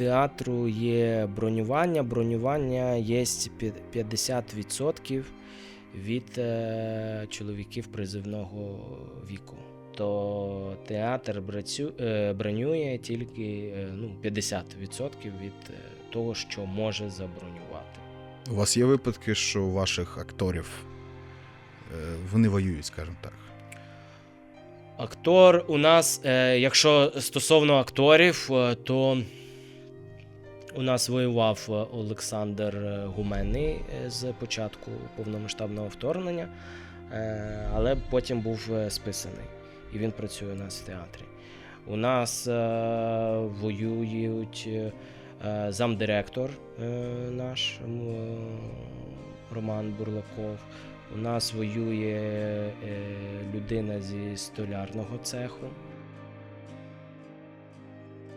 театру є бронювання. Бронювання є 50% від е, чоловіків призивного віку. То театр е, бронює тільки е, ну, 50% від того, що може забронювати. У вас є випадки, що у ваших акторів вони воюють, скажімо так. Актор у нас, якщо стосовно акторів, то у нас воював е, Олександр е, Гуменний е, з початку повномасштабного вторгнення, але потім був списаний. І він працює у нас в театрі. У нас воюють замдиректор наш Роман Бурлаков. У нас воює людина зі столярного цеху.